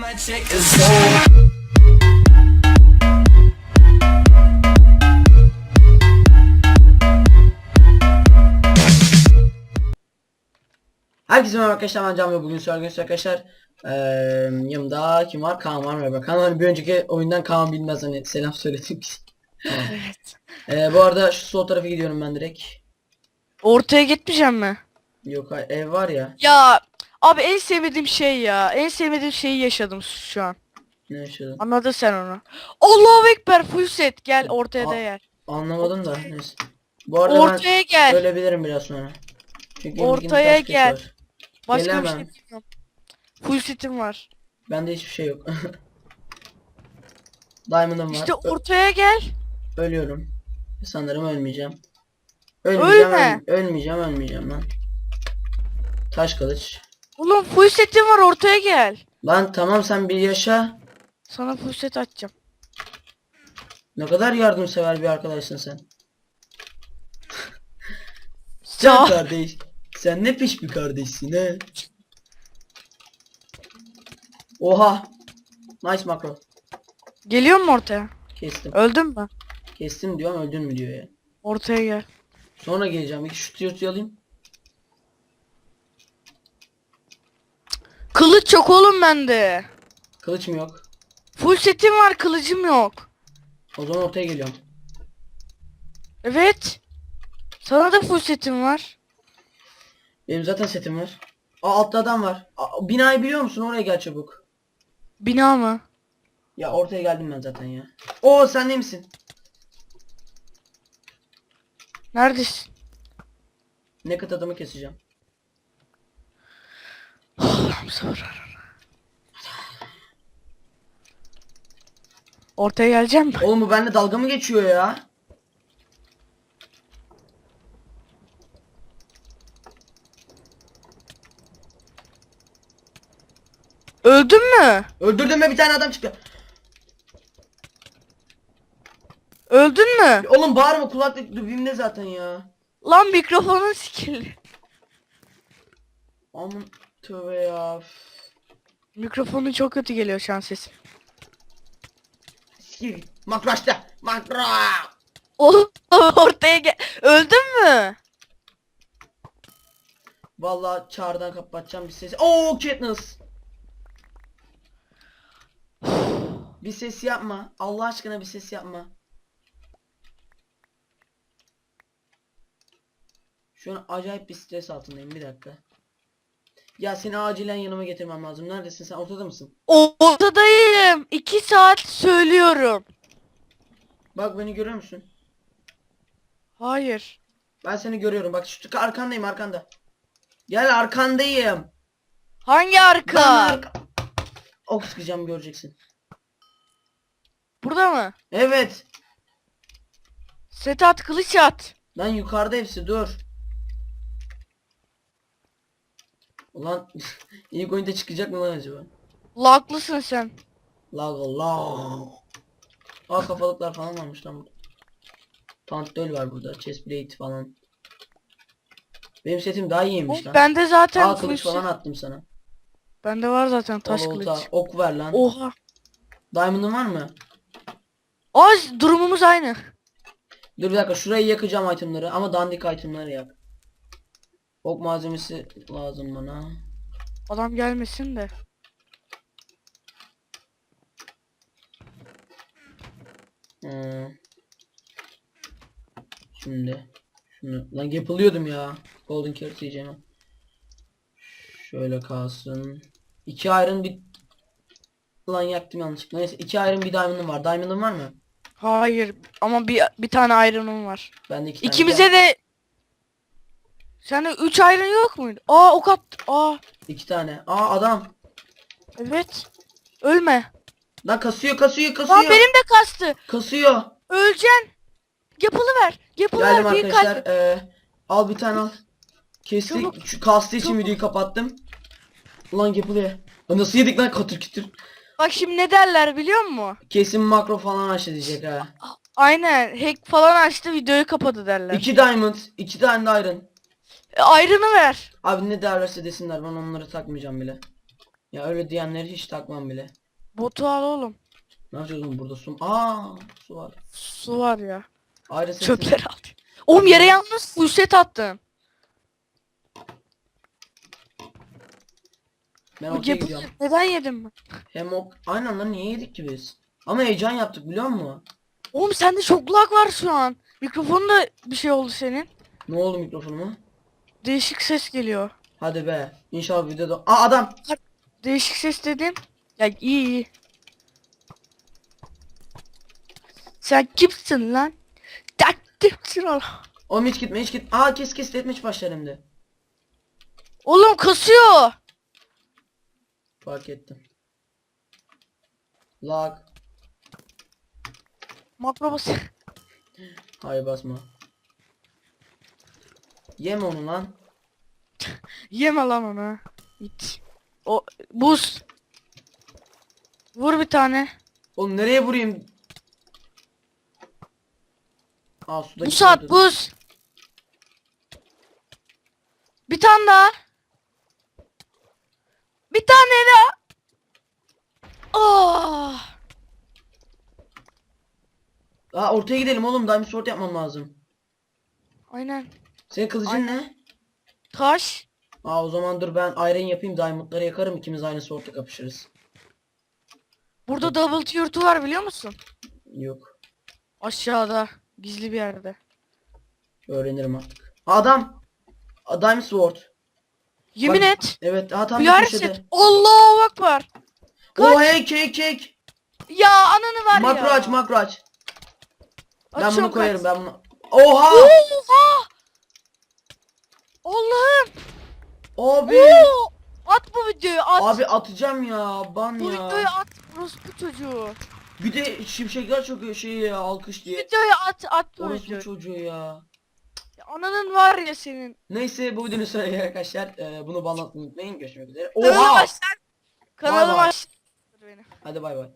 Herkese merhaba arkadaşlar ben Can ve bugün Sörgün arkadaşlar ee, yanımda kim var? Kaan var merhaba Kaan hani bir önceki oyundan Kaan bilmez hani selam söyledim Evet. ee, bu arada şu sol tarafa gidiyorum ben direkt Ortaya gitmeyeceğim mi? Yok hayır, ev var ya Ya abi en sevmediğim şey ya. En sevmediğim şeyi yaşadım şu an. ne yaşadın Anladın sen onu. Allahu Ekber full set gel ortaya Aa, da yer. anlamadım da neyse Bu arada Ortaya ben gel. ölebilirim biraz sonra Çünkü Ortaya elimdeki taş gel. kılıç var. Başka bir gelemem. şey bilmiyorum. Full setim var. Bende hiçbir şey yok Diamond'ım var İşte Ö- ortaya gel. ölüyorum Sanırım ölmeyeceğim Ölmeyeceğim Ölme. öl- ölmeyeceğim ölmeyeceğim lan Taş kılıç Oğlum full setim var ortaya gel. Lan tamam sen bir yaşa. Sana full set açacağım. Ne kadar yardımsever bir arkadaşsın sen. Ya. Can kardeş. Sen ne piş bir kardeşsin he. Oha. Nice makro. Geliyor mu ortaya? Kestim. Öldün mü? Kestim diyorum öldün mü diyor ya. Ortaya gel. Sonra geleceğim. İki şut yurtu alayım. Kılıç çok oğlum bende. Kılıç mı yok? Full setim var kılıcım yok. O zaman ortaya geliyorum. Evet. Sana da full setim var. Benim zaten setim var. Aa altta adam var. Aa, binayı biliyor musun? Oraya gel çabuk. Bina mı? Ya ortaya geldim ben zaten ya. Oo sen ne misin? Neredesin? Naked adamı keseceğim. Sabır. Ortaya geleceğim mi? Oğlum bu benimle dalga mı geçiyor ya? Öldün mü? Öldürdüm ve bir tane adam çıktı. Öldün mü? Oğlum bağırma kulaklık dibimde zaten ya. Lan mikrofonun sikildi. Aman tövbe ya. Üf. Mikrofonun çok kötü geliyor şu an sesim. Sikir. Makro açtı. Makro. Oğlum ortaya gel. Öldün mü? Vallahi çağrıdan kapatacağım bir sesi. Oo Katniss. bir ses yapma. Allah aşkına bir ses yapma. Şu an acayip bir stres altındayım. Bir dakika. Ya seni acilen yanıma getirmem lazım. Neredesin sen? Ortada mısın? Ortadayım. İki saat söylüyorum. Bak beni görüyor musun? Hayır. Ben seni görüyorum. Bak şu arkandayım arkanda. Gel arkandayım. Hangi Ben arka? arka... Ok sıkacağım göreceksin. Burada mı? Evet. Set at kılıç at. Lan yukarıda hepsi dur. Ulan ilk oyunda çıkacak mı lan acaba? Laklısın sen. Lag lag. Aa kafalıklar falan varmış lan burada. Pantol var burada. Chestplate falan. Benim setim daha iyiymiş lan. bende zaten Aa kılıç falan attım sana. Bende var zaten taş Taş kılıç. Ok ver lan. Oha. Diamond'ın var mı? Az durumumuz aynı. Dur bir dakika şurayı yakacağım itemları ama dandik itemları yak. Ok malzemesi lazım bana. Adam gelmesin de. Hmm. Şimdi şunu lan yapılıyordum ya. Golden carrot yiyeceğim. Şöyle kalsın. İki iron bir Lan yaktım yanlışlıkla. Neyse iki iron bir diamond'ım var. Diamond'ın var mı? Hayır ama bir bir tane iron'um var. Bende iki tane. İkimize de Sende 3 iron yok muydu? Aa ok at. Aa İki tane. Aa adam. evet. Ölme. Lan kasıyor kasıyor kasıyor. Aa benim de kastı. Kasıyor. Öleceksin. Yapılı ver. Yapılı Geldim ver. Bir arkadaşlar. kalp. Ee, al bir tane al. Kestik. Çabuk. Şu kastı için Çabuk. videoyu kapattım. Ulan yapılıyor. Lan Nasıl yedik lan katır kütür. Bak şimdi ne derler biliyor musun? Kesin makro falan aşağı diyecek ha. Aynen hack falan açtı videoyu kapadı derler. İki diamond, iki tane de iron. E, Iron'ı ver. Abi ne derlerse desinler ben onları takmayacağım bile. Ya öyle diyenleri hiç takmam bile. Botu al oğlum. Ne yapacağız oğlum burada su? Aa su var. Su var ya. Ayrı sesi. Çöpleri al. Oğlum yere yalnız full set attım. Ben yapı- gidiyorum. neden yedim ben? Hem ok... Aynen lan niye yedik ki biz? Ama heyecan yaptık biliyor musun? Oğlum sende çok lag var şu an. Mikrofonda bir şey oldu senin. Ne oldu mikrofonuma? Değişik ses geliyor. Hadi be. İnşallah videoda... Aa adam! Değişik ses dedim. Ya iyi iyi. Sen kimsin lan? Taktiksin oğlum. Oğlum hiç gitme hiç gitme. Aa kes kes etmiş başlar hem de. Oğlum kasıyor. Fark ettim. Lag. Makro bas. Hayır basma. Yeme onu lan. Yeme lan onu. Git. O buz. Vur bir tane. Oğlum nereye vurayım? Aa suda Bu saat gidiyordu. buz. Bir tane daha. Bir tane daha. Ah. Aa ortaya gidelim oğlum. Diamond sword yapmam lazım. Aynen. Senin kılıcın ne? Taş. Aa o zaman dur ben iron yapayım. Diamondları yakarım. ikimiz aynı sword'la kapışırız. Burada double tier var biliyor musun? Yok. Aşağıda. Gizli bir yerde. Öğrenirim artık. Adam. Aa, Diamond sword. Yemin Bak- et. Evet. Aa tam Bir bir set. köşede. Allahu akbar. Kaç. hey kek kek. Ya ananı var Makro ya. aç makro aç. Ben Açıyorum, bunu koyarım kaç. ben bunu. Oha! Oha. Allah'ım. Abi. Oo. At bu videoyu at. Abi atacağım ya. Ban bu ya. videoyu at. Orospu çocuğu. Bir de şimşekler çok şey ya alkış diye. Videoyu at at bu Orospu videoyu. çocuğu ya. Ya Ananın var ya senin. Neyse bu videonun geldik arkadaşlar. Ee, bunu bağlatmayı unutmayın. Görüşmek üzere. Kanalıma Oha! başlar. Kanalıma bay. Beni. Hadi bay bay.